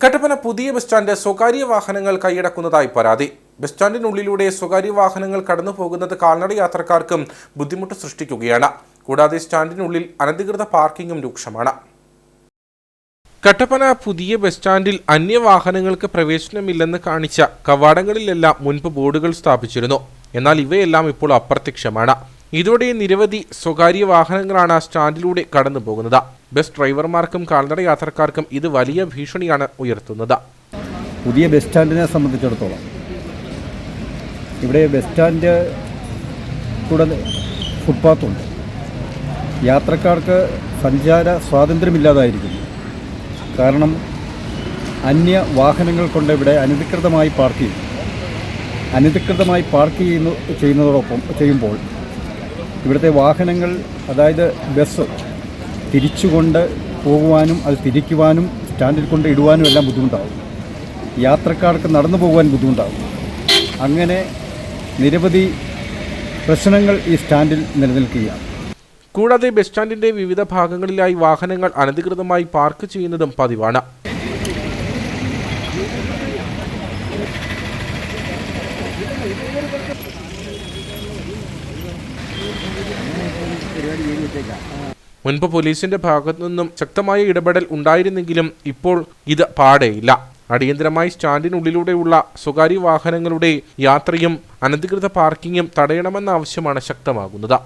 കട്ടപ്പന പുതിയ bus stand സ്വകാര്യ വാഹനങ്ങൾ കൈയടക്കുന്നതായി പരാതി. ബസ് സ്റ്റാൻഡിനുള്ളിലൂടെ സ്വകാര്യ വാഹനങ്ങൾ കടന്നു പോകുന്നത് കാൽനട യാത്രക്കാർക്കും ബുദ്ധിമുട്ട് സൃഷ്ടിക്കുകയാണ്. കൂടാതെ സ്റ്റാൻഡിനുള്ളിൽ അനധികൃത പാർക്കിംഗും രൂക്ഷമാണ്. കട്ടപ്പന പുതിയ ബസ് സ്റ്റാൻഡിൽ അന്യ അന്യവാഹനങ്ങൾക്ക് പ്രവേശനമില്ലെന്ന് കാണിച്ച കവാടങ്ങളിലെല്ലാം മുൻപ് ബോർഡുകൾ സ്ഥാപിച്ചിരുന്നു. എന്നാൽ ഇവയെല്ലാം ഇപ്പോൾ അപ്രത്യക്ഷമാണ്. ഇതോടെ നിരവധി സ്വകാര്യ വാഹനങ്ങളാണ് ആ സ്റ്റാൻഡിലൂടെ കടന്നു പോകുന്നത്. ബസ് ഡ്രൈവർമാർക്കും കാൽനട യാത്രക്കാർക്കും ഇത് വലിയ ഭീഷണിയാണ് ഉയർത്തുന്നത്. പുതിയ ബസ് സ്റ്റാൻഡിനെ സംബന്ധിച്ചിടത്തോളം ഇവിടെ ബസ് സ്റ്റാൻഡ് കൂടെ ഫുട്പാത്തുണ്ട്. യാത്രക്കാർക്ക് സഞ്ചാര സ്വാതന്ത്ര്യമില്ലാതായിരിക്കുന്നു. കാരണം അന്യ വാഹനങ്ങൾ കൊണ്ട് ഇവിടെ അനധികൃതമായി പാർക്ക് ചെയ്യും അനധികൃതമായി പാർക്ക് ചെയ്യുന്നു ചെയ്യുന്നതോടൊപ്പം ചെയ്യുമ്പോൾ ഇവിടുത്തെ വാഹനങ്ങൾ അതായത് ബസ് തിരിച്ചുകൊണ്ട് പോകുവാനും അത് തിരിക്കുവാനും സ്റ്റാൻഡിൽ കൊണ്ട് ഇടുവാനും എല്ലാം ബുദ്ധിമുട്ടാകും യാത്രക്കാർക്ക് നടന്നു പോകുവാൻ ബുദ്ധിമുട്ടാകും അങ്ങനെ നിരവധി പ്രശ്നങ്ങൾ ഈ സ്റ്റാൻഡിൽ നിലനിൽക്കുകയാണ്. കൂടാതെ ബസ് സ്റ്റാൻഡിന്റെ വിവിധ ഭാഗങ്ങളിലായി വാഹനങ്ങൾ അനധികൃതമായി പാർക്ക് ചെയ്യുന്നതും പതിവാണ്. മുൻപ് പോലീസിന്റെ ഭാഗത്തു നിന്നും ശക്തമായ ഇടപെടൽ ഉണ്ടായിരുന്നെങ്കിലും ഇപ്പോൾ ഇത് പാടെയില്ല. അടിയന്തരമായി സ്റ്റാൻഡിനുള്ളിലൂടെയുള്ള സ്വകാര്യ വാഹനങ്ങളുടെ യാത്രയും അനധികൃത പാർക്കിങ്ങും തടയണമെന്ന ആവശ്യമാണ് ശക്തമാകുന്നത്.